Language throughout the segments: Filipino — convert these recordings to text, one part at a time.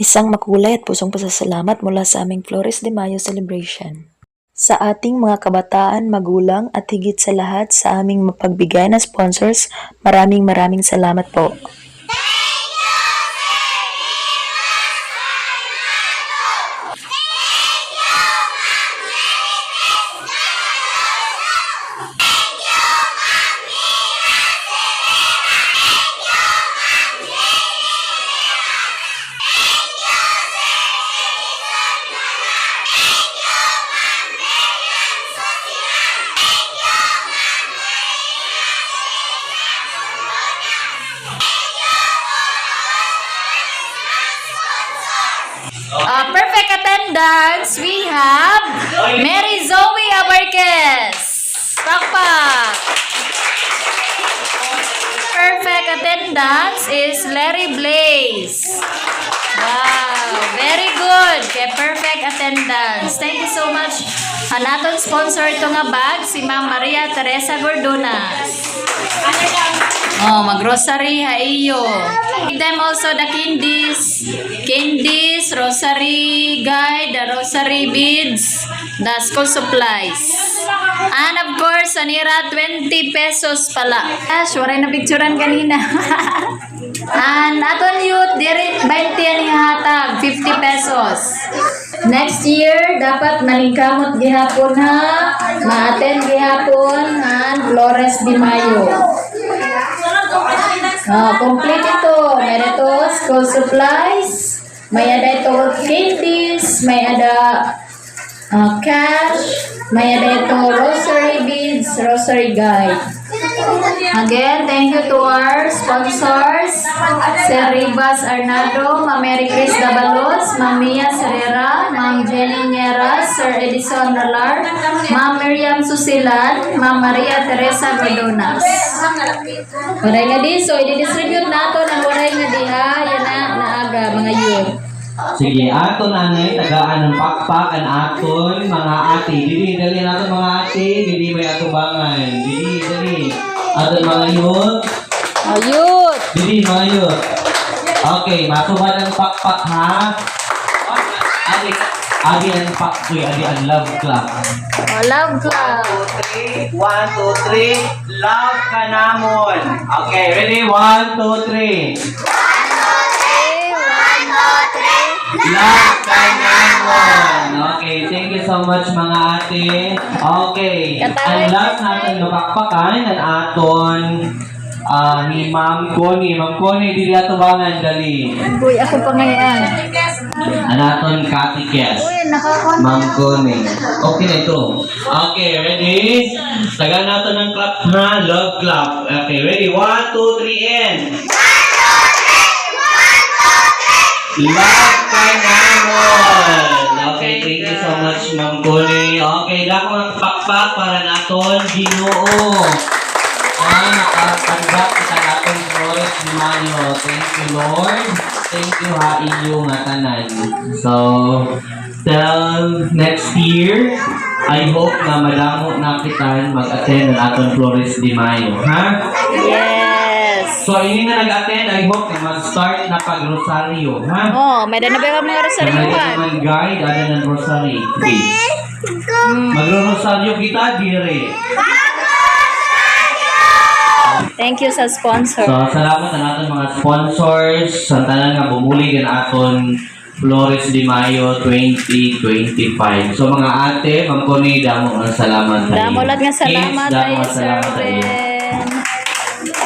Isang makulay at pusong pasasalamat mula sa aming Flores de Mayo celebration. Sa ating mga kabataan, magulang at higit sa lahat sa aming mapagbigay na sponsors, maraming maraming salamat po. Uh, perfect attendance, we have Mary Zoe Abarquez. Pakpak. Perfect attendance is Larry Blaze. Wow, very good. Kay perfect attendance. Thank you so much. Ang aton sponsor ito nga bag, si Ma'am Maria Teresa Gordonas. Oh, mag-grocery ha iyo. Give them also the candies, candies, rosary guide, the rosary beads, the school supplies. And of course, anira 20 pesos pala. Gosh, waray na picturean kanina. And aton youth, diri 20 ang ihatag, 50 pesos. Next year, dapat malingkamot gihapon ha, ma-attend gihapon ha, Flores de Mayo. Ah, complete ito. May ito school supplies. May ada ito candies. May ada ah, cash. May ada ito rosary beads, rosary guide. Again, thank you to our sponsors. Sir Ribas Arnado, Ma'am Mary Chris Dabalos, Ma'am Mia Serrera, Ma'am Jenny Nieras, Sir Edison Ralar, Ma'am Miriam Susilan, Ma'am Maria Teresa Gordonas. Waray nga di, so i-distribute nato ng waray nga di ha, yan na, naaga, mga youth. Sige, aton nanay, tagaan ng pakpak, ang aton, mga ate. Dili, dali natin mga ate, dili may atubangan. Dili, dali. Aton mga youth, youth! dili mga youth. Okay, matubad ang pakpak ha. Adi, adi ang pakpoy, adi ang love clap. Oh, love club. three. One, two, three. Love ka namon. Okay, ready? One, two, three. Love ka namon. So much mga ate. Okay, ang last natin napakpakan ang aton ah, ni Ma'am Connie. Ma'am Connie, dili ato bangan dali. Uy, ako pa ngayon. Ang aton katikes. Uy, nakakon. Ma'am Connie. Okay na ito. Okay, ready? Taga natin ng clap ha. Love clap. Okay, ready? One, two, three, and... Love ka namon! Okay, thank so much, Ma'am Connie. Okay, dako ang pakpak para naton ginoo. Ah, nakatanggap kita natin Flores ni Mayo. Thank you, Lord. Thank you, ha, iyo nga tanan. So, till next year, I hope na madamo na kita mag-attend ang aton Flores de Mayo. Ha? Yes. So, ini na nag-attend, I hope na mag-start na pag-rosaryo. Ha? Oh, may dana ba mga Kaya rosaryoan? naman guide, ada ng rosary. Please. Magro-rosaryo kita, dire. Thank you sa sponsor. So, salamat sa natin mga sponsors sa tanan nga bumuli din aton Flores de Mayo 2025. So, mga ate, Connie, damo ang salamat sa Damo lang nga salamat Kids, damo salamat sa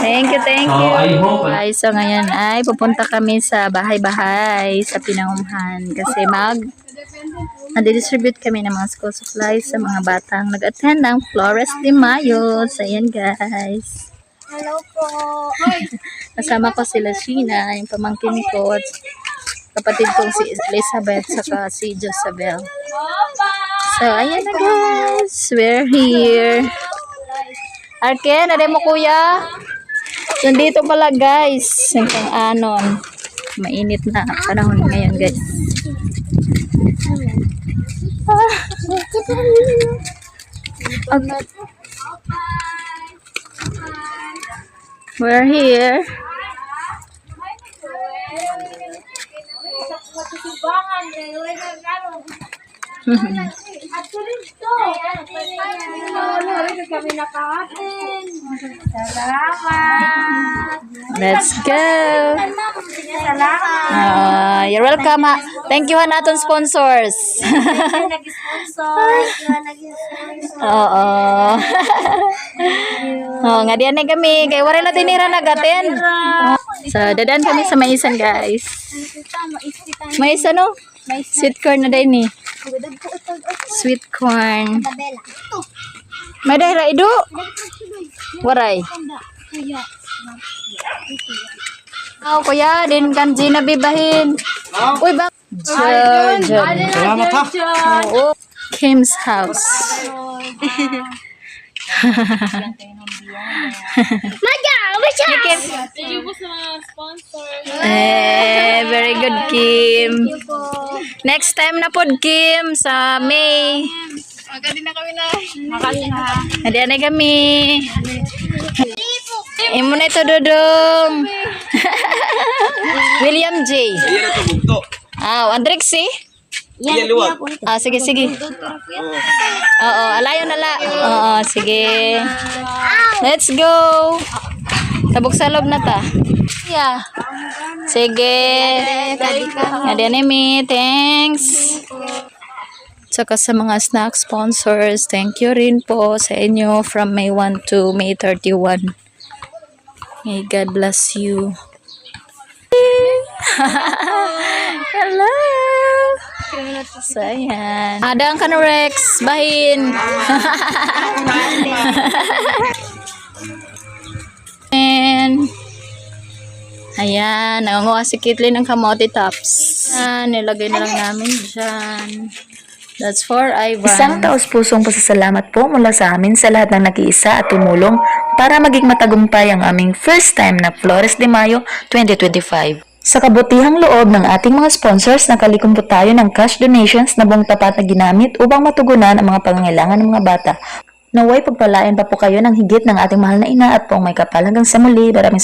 Thank you, thank So, you. I hope- Ay, so ngayon ay pupunta kami sa bahay-bahay sa Pinangumhan kasi mag nadidistribute kami ng mga school supplies sa mga batang nag-attend ng Flores de Mayo. So, ayan guys. Hello po. Kasama ko sila Sheena, yung pamangkin ko, at kapatid kong si Elizabeth, saka si Josabel. So, ayan na guys. We're here. Arken, nade mo kuya? Nandito pala guys. Yung pang anon. Mainit na panahon ngayon guys. Ah. Okay. We're here. matutubangan Let's go. Ah, you're welcome. ha. Thank you ha naton sponsors. Nag-sponsor. Oo. oh, nga diyan na kami. Kay wala na tinira nag-attend. So, dadaan kami sa maisan, guys. Mais ano? Sweet corn na din eh. Sweet corn. May dahira ido. Waray. Oh, kuya, din kan Gina bibahin. Uy, ba? Jan, Jan. Salamat ha. Oo. Kim's house. Maja! Maja! Eh, very good, Kim. Next time na pod, Kim, sa May. Magadi na kami na. Magadi na kami. Imo na ito, Dudong. William J. Iya na to bugto. Ah, Andrix, eh? Luwag. Ah, sige, sige. Oo, alayo na la. Oo, sige. Let's go. Tabok sa loob na ta. Yeah. Sige. Nga mi. Thanks. Tsaka sa mga snack sponsors, thank you rin po sa inyo from May 1 to May 31. May God bless you. Hello! So, ayan. Adang Rex. Bahin. And, ayan. Nangunguha si Kitley ng kamote tops. Ayan, nilagay na lang namin dyan. That's for Ivan. Isang taos-pusong pasasalamat po mula sa amin sa lahat ng nag-iisa at tumulong para maging matagumpay ang aming first time na Flores de Mayo 2025. Sa kabutihang loob ng ating mga sponsors, nakalikom po tayo ng cash donations na buong tapat na ginamit upang matugunan ang mga pangangailangan ng mga bata. Naway pagpalain pa po kayo ng higit ng ating mahal na ina at pong may kapal hanggang sa muli. Maraming salamat.